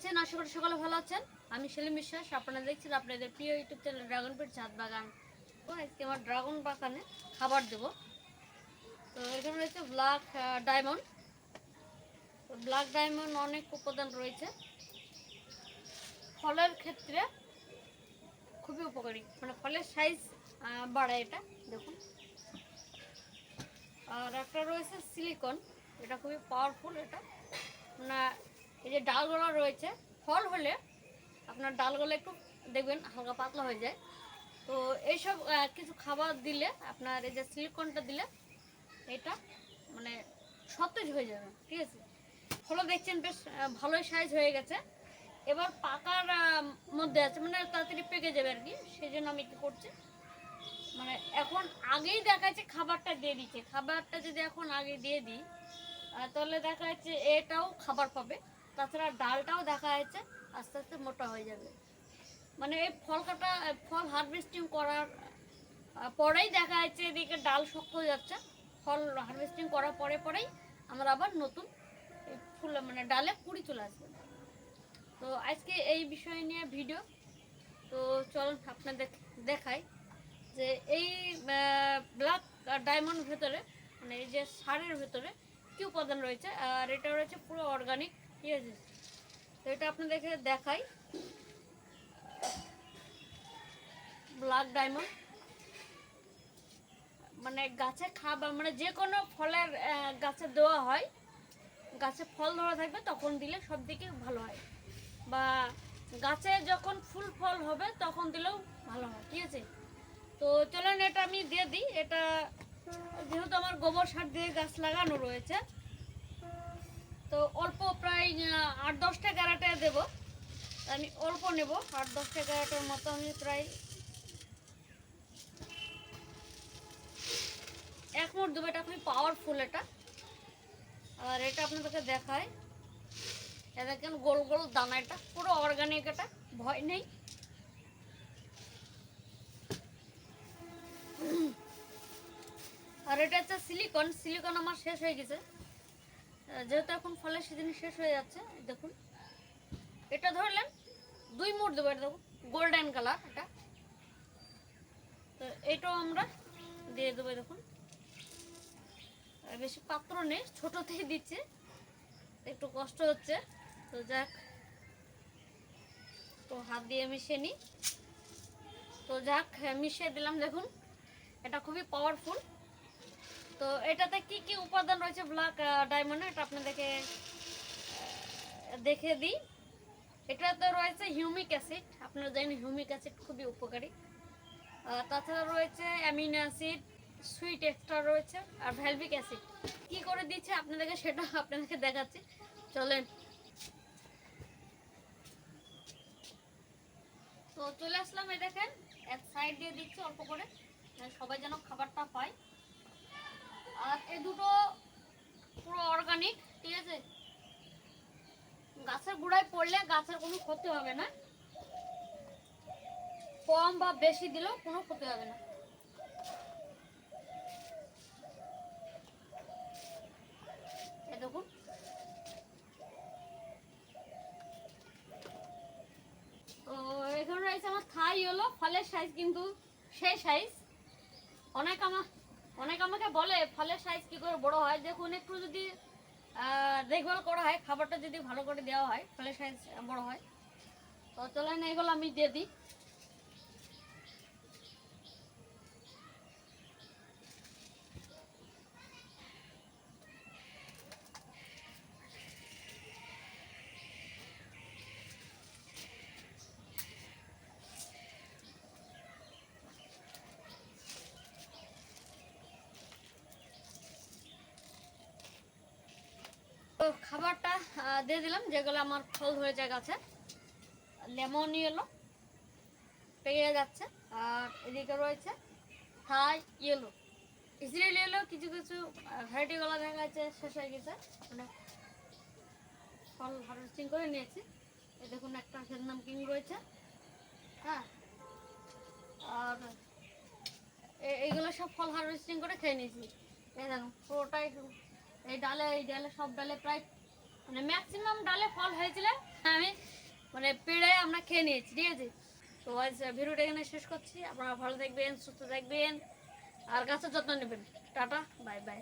আছেন? আশা করি সকলে ভালো আছেন। আমি সেলিম বিশ্বাস, আপনারা দেখছেন আপনাদের প্রিয় ইউটিউব চ্যানেল ড্রাগন ফ্রুট ছাদ বাগান। তো আজকে আমার ড্রাগন বাগানে খাবার দেব। তো এখানে রয়েছে ব্ল্যাক ডায়মন্ড। তো ব্ল্যাক ডায়মন্ড অনেক উপাদান রয়েছে। ফলের ক্ষেত্রে খুবই উপকারী। মানে ফলের সাইজ বাড়ায় এটা, দেখুন। আর একটা রয়েছে সিলিকন এটা খুবই পাওয়ারফুল এটা। না যে ডালগুলো রয়েছে, ফল হলে আপনার ডালগুলো একটু দেখবেন হালকা পাতলা হয়ে যায়। তো এইসব কিছু খাবার দিলে, আপনার এই যে সিলিকনটা দিলে, এটা মানে সতেজ হয়ে যাবে, ঠিক আছে? ফলও দেখছেন বেশ ভালোই সাইজ হয়ে গেছে। এবার পাকার মধ্যে আছে মানে তাড়াতাড়ি পেকে যাবে আর কি সেই জন্য আমি কি করছি। মানে এখন আগেই দেখা যাচ্ছে খাবারটা দিয়ে দিচ্ছে। খাবারটা যদি এখন আগে দিয়ে দিই তাহলে দেখা যাচ্ছে এটাও খাবার পাবে। তাছাড়া ডালটাও দেখা যাচ্ছে, আস্তে আস্তে মোটা হয়ে যাবে। মানে এই ফল কাটা, ফল হারভেস্টিং করার পরেই দেখা যাচ্ছে এদিকে ডাল শক্ত হয়ে যাচ্ছে। ফল হারভেস্টিং করার পরে পরেই আমরা আবার নতুন ফুল মানে ডালে কুড়ি চলে আসবে। তো আজকে এই বিষয় নিয়ে ভিডিও তো চলুন আপনাদের দেখাই যে এই ব্ল্যাক ডায়মন্ড ভেতরে মানে এই যে সারের ভেতরে কি উপাদান রয়েছে, আর এটা রয়েছে পুরো অর্গানিক ঠিক আছে তো এটা আপনাদেরকে দেখাই। ব্ল্যাক ডায়মন্ড মানে গাছে খাবার মানে যে কোনো ফলের গাছে দেওয়া হয়, গাছে ফল ধরা থাকবে, তখন দিলে সব দিকে ভালো হয়। বা গাছে যখন ফুল ফল হবে, তখন দিলেও ভালো হয়, ঠিক আছে? তো চলেন, এটা আমি দিয়ে দিই। এটা যেহেতু আমার গোবর সার দিয়ে গাছ লাগানো রয়েছে তো অল্প প্রায় আট দশটা ক্যারাটে দেবো। আমি অল্প নেব, আট দশটা ক্যারাটের মতো আমি প্রায় এক মুঠ দেবো। এটা পাওয়ারফুল এটা। আর এটা আপনাদেরকে দেখায় এটা দেখেন, গোল গোল দানা এটা, পুরো অর্গানিক এটা, ভয় নেই। আর এটা হচ্ছে সিলিকন সিলিকন আমার শেষ হয়ে গেছে। যেহেতু এখন ফলের সিজন শেষ হয়ে যাচ্ছে দেখুন। এটা ধরলেন, দুই মুঠ দেবো, এটা দেখুন গোল্ডেন কালার এটা। তো এটাও আমরা দিয়ে দেবো দেখুন। বেশি পাত্র নেই, ছোটোতেই দিচ্ছে, একটু কষ্ট হচ্ছে। তো যাক, তো হাত দিয়ে মিশিয়ে নিই। তো যাক, মিশিয়ে দিলাম, দেখুন, এটা খুবই পাওয়ারফুল তো এটাতে কি কি উপাদান রয়েছে ব্ল্যাক ডায়মন্ডে এটা আপনাদেরকে দেখে দিই। এটাতে রয়েছে হিউমিক অ্যাসিড আপনারা জানেন হিউমিক অ্যাসিড খুবই উপকারী। তাছাড়া রয়েছে অ্যামিনো অ্যাসিড সুইট এক্সট্রা রয়েছে, আর ভ্যালভিক অ্যাসিড কি করে দিচ্ছে আপনাদেরকে সেটা আপনাদেরকে দেখাচ্ছি। চলেন। তো চলে আসলাম এই দেখেন, এক সাইড দিয়ে দিচ্ছি অল্প করে সবাই যেন খাবারটা পায়। এ দুটো পুরো অর্গানিক ঠিক আছে? গাছের গোড়ায় পড়লে গাছের কোনো ক্ষতি হবে না। কম বা বেশি দিলেও কোনো ক্ষতি হবে না। দেখুন। তো এখানে রয়েছে আমার থাই হলো, ফলের সাইজ কিন্তু সেই সাইজ অনেক আমার আমাকে বলে ফলের সাইজ কি করে বড় হয়, দেখুন একটু যদি দেখভাল করা হয়, খাবারটা যদি ভালো করে দেওয়া হয়, ফলের সাইজ বড় হয়। তো চলেন এগুলো আমি দিয়ে দিই। খাবারটা দিয়ে দিলাম যেগুলো আমার ফল ধরে ধরেছে গাছে লেমন ইয়েলো পেয়ে যাচ্ছে, আর এদিকে রয়েছে থাই ইয়েলো। ইসরায়েল ইয়েলো কিছু কিছু ভ্যারাইটিগুলো দেখা যাচ্ছে শেষ হয়ে গেছে। মানে ফল হারভেস্টিং করে নিয়েছি। এই দেখুন, একটা ভিয়েতনাম কিং রয়েছে। হ্যাঁ আর এইগুলো সব ফল হারভেস্টিং করে খেয়ে নিয়েছি। এই দেখুন, পুরোটাই এই ডালে এই ডালে সব ডালে প্রায় মানে ম্যাক্সিমাম ডালে ফল হয়েছিল, আমি মানে পেড়ে আমরা খেয়ে নিয়েছি, ঠিক আছে? তো আজ ভিডিওটা এখানে শেষ করছি। আপনারা ভালো থাকবেন, সুস্থ থাকবেন, আর গাছের যত্ন নেবেন। Tata bye bye